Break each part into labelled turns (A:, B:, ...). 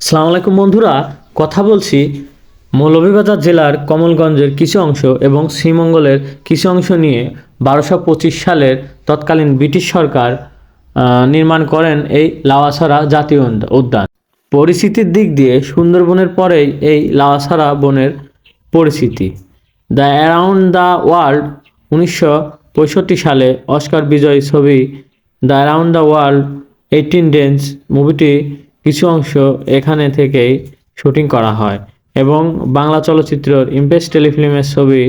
A: সালাম আলাইকুম বন্ধুরা, কথা বলছি মৌলভীবাজার জেলার কমলগঞ্জের কিছু অংশ এবং শ্রীমঙ্গলের কিছু অংশ নিয়ে বারোশো পঁচিশ সালের তৎকালীন ব্রিটিশ সরকার নির্মাণ করেন এই লাওয়াছড়া জাতীয় উদ্যান। পরিস্থিতির দিক দিয়ে সুন্দরবনের পরেই এই লাওয়াছড়া বনের পরিস্থিতি। দ্য অ্যারাউন্ড দ্য ওয়ার্ল্ড উনিশশো পঁয়ষট্টি সালে অস্কার বিজয়ী ছবি the around the world eighty days মুভিটি কিছু অংশ এখানে থেকেই শুটিং করা হয় এবং বাংলা চলচ্চিত্রের ইমপ্রেস টেলিফিল্মের ছবি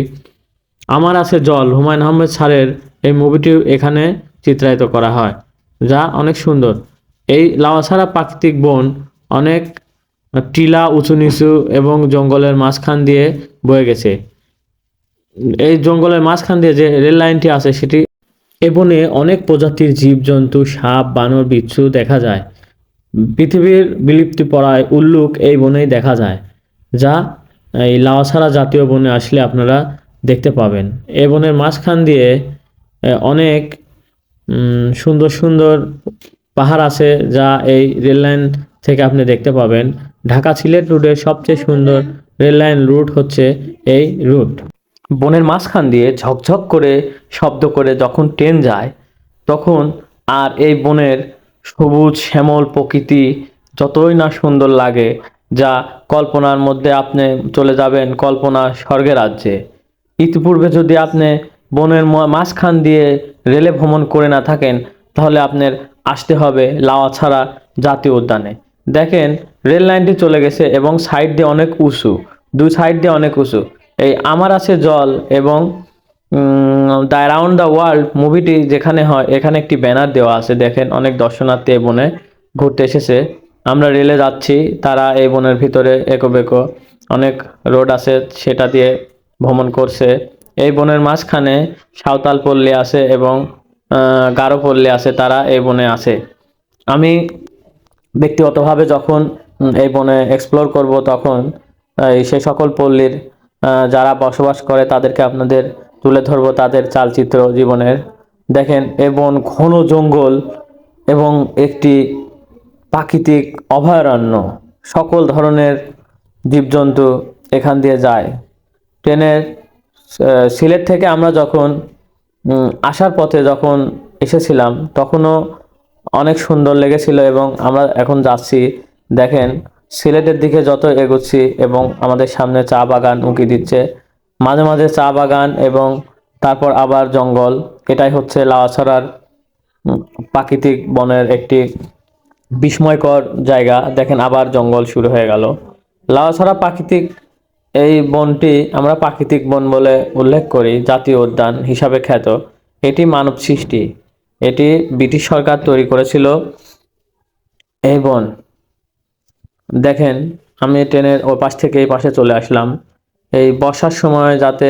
A: আমার আছে জল হুমায়ুন আহমেদ স্যারের এই মুভিটিও এখানে চিত্রায়িত করা হয়, যা অনেক সুন্দর। এই লাওয়াছাড়া প্রাকৃতিক বন অনেক টিলা উঁচু নিচু এবং জঙ্গলের মাঝখান দিয়ে বয়ে গেছে। এই জঙ্গলের মাঝখান দিয়ে যে রেল লাইনটি আছে সেটি, এ বনে অনেক প্রজাতির জীবজন্তু, সাপ, বানর, বিচ্ছু দেখা যায়। পৃথিবীর বিলুপ্তি পড়ায় উল্লুক এই বনেই দেখা যায়, যা এই লাওয়াছাড়া জাতীয় বনে আসলে আপনারা দেখতে পাবেন। এই বনের মাঝখান দিয়ে অনেক সুন্দর সুন্দর পাহাড় আছে, যা এই রেল লাইন থেকে আপনি দেখতে পাবেন। ঢাকা সিলেট রুটের সবচেয়ে সুন্দর রেল লাইন রুট হচ্ছে এই রুট। বনের মাঝখান দিয়ে ঝকঝক করে, শব্দ করে যখন ট্রেন যায়, তখন আর এই বনের সবুজ শ্যামল প্রকৃতি যতই না সুন্দর লাগে, যা কল্পনার মধ্যে আপনি চলে যাবেন কল্পনা স্বর্গের রাজ্যে। ইতিপূর্বে যদি আপনি বনের মাঝখান দিয়ে রেলে ভ্রমণ করে না থাকেন, তাহলে আপনার আসতে হবে লাওয়াছাড়া জাতীয় উদ্যানে। দেখেন, রেল লাইনটি চলে গেছে এবং সাইড দিয়ে অনেক উঁচু, দুই সাইড দিয়ে অনেক উঁচু। এই আমার আছে জল এবং দ্য অ্যারাউন্ড দ্য ওয়ার্ল্ড মুভিটি যেখানে হয়, এখানে একটি ব্যানার দেওয়া আছে। দেখেন, অনেক দর্শনার্থী এই বনে ঘুরতে এসেছে। আমরা রেলে যাচ্ছি, তারা এই বনের ভিতরে একো বেকো অনেক রোড আছে, সেটা দিয়ে ভ্রমণ করছে। এই বনের মাঝখানে সাঁওতাল পল্লী আছে এবং গারো পল্লী আছে, তারা এই বনে আছে। আমি ব্যক্তিগতভাবে যখন এই বনে এক্সপ্লোর করব তখন সেই সকল পল্লীর যারা বসবাস করে তাদেরকে আপনাদের তুলে ধরবো তাদের চালচিত্র জীবনের। দেখেন এবং ঘন জঙ্গল এবং একটি প্রাকৃতিক অভয়ারণ্য। সকল ধরনের জীবজন্তু এখান দিয়ে যায়। ট্রেনের সিলেট থেকে আমরা যখন আসার পথে যখন এসেছিলাম, তখনও অনেক সুন্দর লেগেছিল এবং আমরা এখন যাচ্ছি। দেখেন, সিলেটের দিকে যত এগোচ্ছি এবং আমাদের সামনে চা বাগান উঁকি দিচ্ছে। মাঝে মাঝে চা বাগান এবং তারপর আবার জঙ্গল। এটাই হচ্ছে লাওয়াছড়ার প্রাকৃতিক বনের একটি বিস্ময়কর জায়গা। দেখেন আবার জঙ্গল শুরু হয়ে গেল। লাওয়াছড়া প্রাকৃতিক এই বনটি আমরা প্রাকৃতিক বন বলে উল্লেখ করি, জাতীয় উদ্যান হিসাবে খ্যাত। এটি মানব সৃষ্টি। এটি ব্রিটিশ সরকার তৈরি করেছিল এই বন। দেখেন, আমি ট্রেনের ওই পাশ থেকে এই পাশে চলে আসলাম। এই বর্ষার সময় যাতে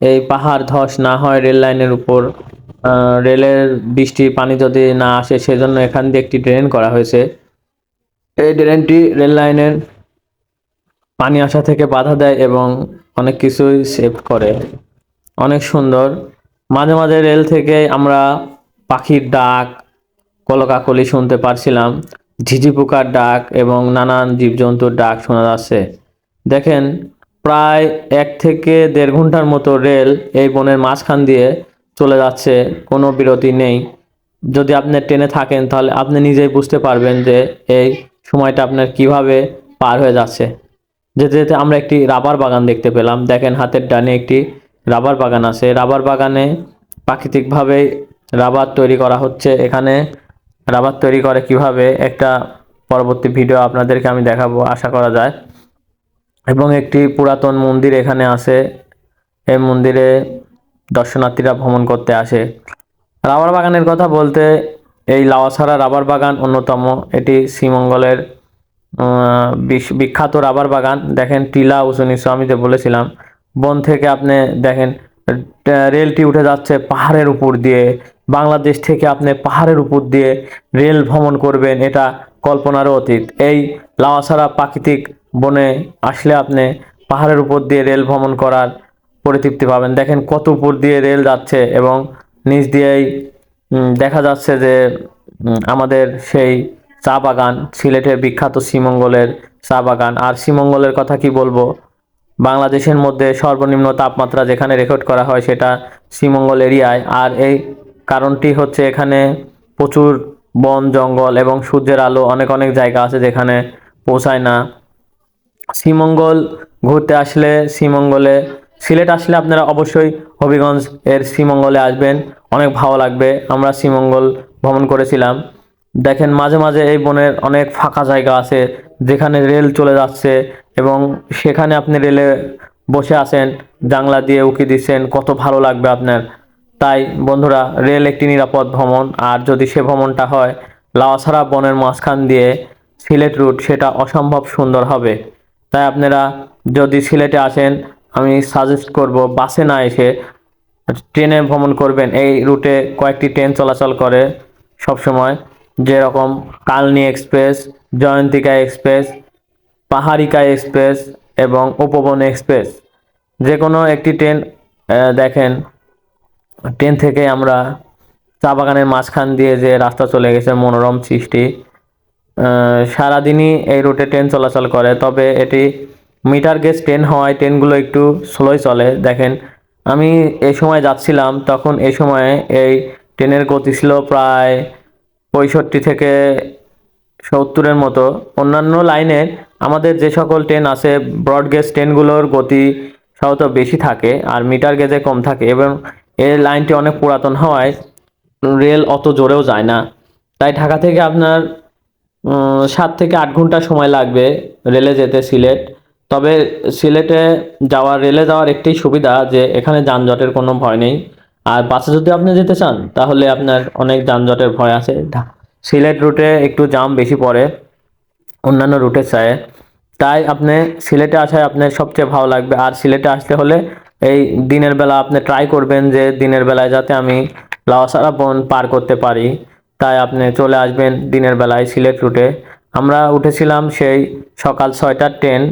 A: এই পাহাড় ধস না হয় রেল লাইনের উপর রেলের বৃষ্টির পানি যদি না আসে, সেজন্য এখান দিয়ে একটি ড্রেন করা হয়েছে। এই ড্রেনটি রেল লাইনের পানি আসা থেকে বাধা দেয় এবং অনেক কিছুই সেভ করে। অনেক সুন্দর। মাঝে মাঝে রেল থেকে আমরা পাখির ডাক, কলকাকলি শুনতে পারছিলাম ঝিঝি পোকার ডাক এবং নানান জীবজন্তুর ডাক শোনা যাচ্ছে। দেখেন প্রায় এক থেকে দেড় ঘণ্টার মতো রেল এই বনের মাঝখান দিয়ে চলে যাচ্ছে, কোনো বিরতি নেই। যদি আপনি ট্রেনে থাকেন, তাহলে আপনি নিজেই বুঝতে পারবেন যে এই সময়টা আপনার কীভাবে পার হয়ে যাচ্ছে। যেতে যেতে আমরা একটি রাবার বাগান দেখতে পেলাম। দেখেন হাতের ডানে একটি রাবার বাগান আছে। রাবার বাগানে প্রাকৃতিকভাবে রাবার তৈরি করা হচ্ছে। এখানে রাবার তৈরি করে কীভাবে, একটা পরবর্তী ভিডিও আপনাদেরকে আমি দেখাবো, আশা করা যায়। এবং একটি পুরাতন মন্দির এখানে আছে। এই মন্দিরে দর্শনার্থীরা ভ্রমণ করতে আসে। রাবার বাগানের কথা বলতে, এই লাওয়াছড়া রাবার বাগান অন্যতম। এটি শ্রীমঙ্গলের বিখ্যাত রাবার বাগান। দেখেন, টিলা উঁচু নিচু আমি যে বলেছিলাম, বন থেকে আপনি দেখেন রেলটি উঠে যাচ্ছে পাহাড়ের উপর দিয়ে। বাংলাদেশ থেকে আপনি পাহাড়ের উপর দিয়ে রেল ভ্রমণ করবেন, এটা কল্পনারও অতীত। এই লাওয়াছড়া প্রাকৃতিক বনে আসলে আপনি পাহাড়ের উপর দিয়ে রেল ভ্রমণ করার পরিতৃপ্তি পাবেন। দেখেন কত উপর দিয়ে রেল যাচ্ছে এবং নিচ দিয়েই দেখা যাচ্ছে যে আমাদের সেই চা বাগান, সিলেটের বিখ্যাত শ্রীমঙ্গলের চা বাগান। আর শ্রীমঙ্গলের কথা কি বলব? বাংলাদেশের মধ্যে সর্বনিম্ন তাপমাত্রা যেখানে রেকর্ড করা হয় সেটা শ্রীমঙ্গল এরিয়ায়। আর এই কারণটি হচ্ছে এখানে প্রচুর বন, জঙ্গল এবং সূর্যের আলো অনেক অনেক জায়গা আছে যেখানে পৌঁছায় না। শ্রীমঙ্গল ঘুরতে আসলে শ্রীমঙ্গলে, সিলেট আসলে আপনারা অবশ্যই হবিগঞ্জ এর শ্রীমঙ্গলে আসবেন। অনেক ভালো লাগবে। আমরা শ্রীমঙ্গল ভ্রমণ করেছিলাম। দেখেন মাঝে মাঝে এই বনের অনেক ফাঁকা জায়গা আছে, যেখানে রেল চলে যাচ্ছে এবং সেখানে আপনি রেলে বসে আছেন, জানলা দিয়ে উঁকি দিচ্ছেন, কত ভালো লাগবে আপনার। তাই বন্ধুরা, রেল একটি নিরাপদ ভ্রমণ। আর যদি সে ভ্রমণটা হয় লাওয়াছড়া বনের মাঝখান দিয়ে সিলেট রুট, সেটা অসম্ভব সুন্দর হবে। তাই আপনারা যদি সিলেটে আসেন, আমি সাজেস্ট করব বাসে না এসে ট্রেনে ভ্রমণ করবেন। এই রুটে কয়েকটি ট্রেন চলাচল করে সব সময় যেরকম Kalni express, Jayantika express, Paharika express এবং উপবন এক্সপ্রেস। যে কোনো একটি ট্রেন দেখেন, ট্রেন থেকে আমরা চা বাগানের মাঝখান দিয়ে যে রাস্তা চলে গেছে, মনোরম সৃষ্টি। সারাদিনই এই রুটে ট্রেন চলাচল করে। তবে এটি মিটার গেজ ট্রেন হওয়ায় ট্রেনগুলো একটু স্লোই চলে। দেখেন, আমি এই সময় যাচ্ছিলাম, তখন এই সময়ে এই ট্রেনের গতি ছিল প্রায় পঁয়ষট্টি থেকে সত্তরের মতো। অন্যান্য লাইনে আমাদের যে সকল ট্রেন আছে, ব্রড গেজ ট্রেনগুলোর গতি সাধারণত বেশি থাকে আর মিটার গেজে কম থাকে এবং এই লাইনটি অনেক পুরাতন হওয়ায় রেল অত জোরেও যায় না। তাই ঢাকা থেকে আপনার সাত থেকে আট ঘণ্টা সময় লাগবে রেলে যেতে সিলেট। তবে সিলেটে যাওয়ার, রেলে যাওয়ার একটি সুবিধা যে এখানে যানজটের কোনো ভয় নেই। আর বাসে যদি আপনি যেতে চান, তাহলে আপনার অনেক যানজটের ভয় আছে। সিলেট রুটে একটু জাম বেশি পড়ে, অন্যান্য রুটের চায়। তাই আপনি সিলেটে আসায় আপনার সবচেয়ে ভালো লাগবে। আর সিলেটে আসতে হলে এই দিনের বেলা আপনি ট্রাই করবেন যে দিনের বেলায় যাতে আমি লাওয়াসারা বন পার করতে পারি। তাই আপনি চলে আসবেন দিনের বেলায় সিলেট রুটে। আমরা উঠেছিলাম সেই সকাল ছয়টার ট্রেন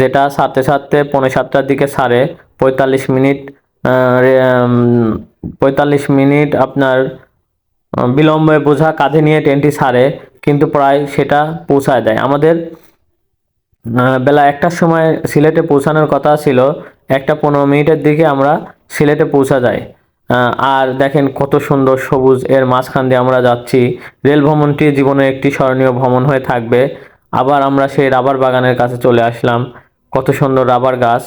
A: যেটা সাততে সাততে পৌনে সাতটার দিকে ছাড়ে পঁয়তাল্লিশ মিনিট পঁয়তাল্লিশ মিনিট আপনার বিলম্বে বোঝা কাঁধে নিয়ে ট্রেনটি ছাড়ে কিন্তু প্রায় সেটা পৌঁছায় দেয়। আমাদের বেলা একটার সময় সিলেটে পৌঁছানোর কথা ছিল। একটা পনেরো মিনিটের দিকে আমরা সিলেটে পৌঁছা আহ, আর দেখেন কত সুন্দর সবুজ এর মাঝখান দিয়ে আমরা যাচ্ছি। রেল ভ্রমণটি জীবনে একটি স্মরণীয় ভ্রমণ হয়ে থাকবে। আবার আমরা সেই রাবার বাগানের কাছে চলে আসলাম। কত সুন্দর রাবার গাছ।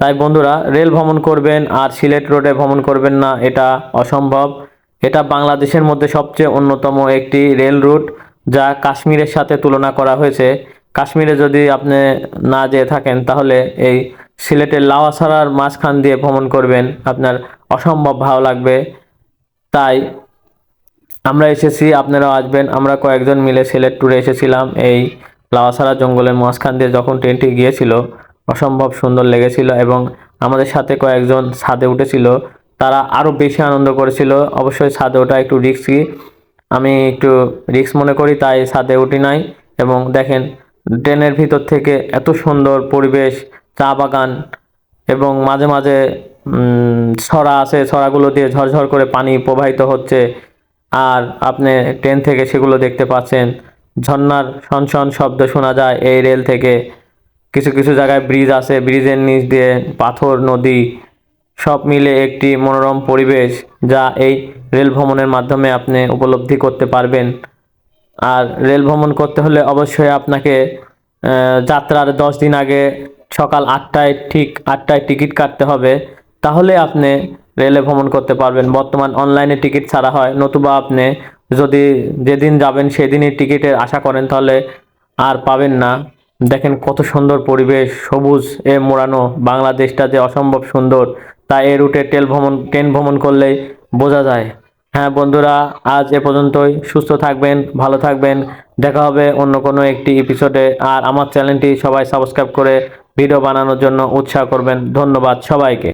A: তাই বন্ধুরা, রেল ভ্রমণ করবেন আর সিলেট রোডে ভ্রমণ করবেন না, এটা অসম্ভব। এটা বাংলাদেশের মধ্যে সবচেয়ে অন্যতম একটি রেল রুট, যা কাশ্মীরের সাথে তুলনা করা হয়েছে। কাশ্মীরে যদি আপনি না যেয়ে থাকেন, তাহলে এই সিলেটের লাওয়াছড়ার মাঝখান দিয়ে ভ্রমণ করবেন। আপনার অসম্ভব ভালো লাগবে। তাই আমরা এসেছি, আপনারাও আসবেন। আমরা কয়েকজন মিলে সিলেট ট্যুরে এসেছিলাম। এই লাওয়াছড়া জঙ্গলের মাঝখান দিয়ে যখন ট্রেনটি গিয়েছিল, অসম্ভব সুন্দর লেগেছিল এবং আমাদের সাথে কয়েকজন ছাদে উঠেছিল। তারা আরও বেশি আনন্দ করেছিল। অবশ্যই ছাদে ওঠা একটু রিস্কি আমি একটু রিস্ক মনে করি, তাই ছাদে উঠি নাই। এবং দেখেন, ট্রেনের ভিতর থেকে এত সুন্দর পরিবেশ চা বাগান এবং মাঝে মাঝে ছড়া আছে, ছড়াগুলো দিয়ে ঝরঝর করে পানি প্রবাহিত হচ্ছে। আর আপনি ট্রেন থেকে সেগুলো দেখতে পাচ্ছেন। ঝর্ণার শনশন শব্দ শোনা যায় এই রেল থেকে। কিছু কিছু জায়গায় ব্রিজ আছে, ব্রিজের নিচ দিয়ে পাথর, নদী, সব মিলে একটি মনোরম পরিবেশ যা এই রেল ভ্রমণের মাধ্যমে আপনি উপলব্ধি করতে পারবেন। আর রেল ভ্রমণ করতে হলে অবশ্যই আপনাকে যাত্রার দশ দিন আগে সকাল আটটায় ঠিক আটটায় টিকিট কাটতে হবে, তাহলে আপনি রেলে ভ্রমণ করতে পারবেন। বর্তমান অনলাইনে টিকিট ছাড়া হয়। নতুবা আপনি যদি যেদিন যাবেন সেদিনই টিকিটের আশা করেন, তাহলে আর পাবেন না। দেখেন কত সুন্দর পরিবেশ, সবুজ এ মোড়ানো, বাংলাদেশটা যে অসম্ভব সুন্দর তাই এই রুটে ট্রেন ভ্রমণ ট্রেন ভ্রমণ করলেই বোঝা যায়। হ্যাঁ বন্ধুরা, আজ এ পর্যন্তই। সুস্থ থাকবেন, ভালো থাকবেন। দেখা হবে অন্য কোনো একটি এপিসোডে আর আমার চ্যানেলটি সবাই সাবস্ক্রাইব করে ভিডিও বানানোর জন্য উৎসাহ করবেন। ধন্যবাদ সবাইকে।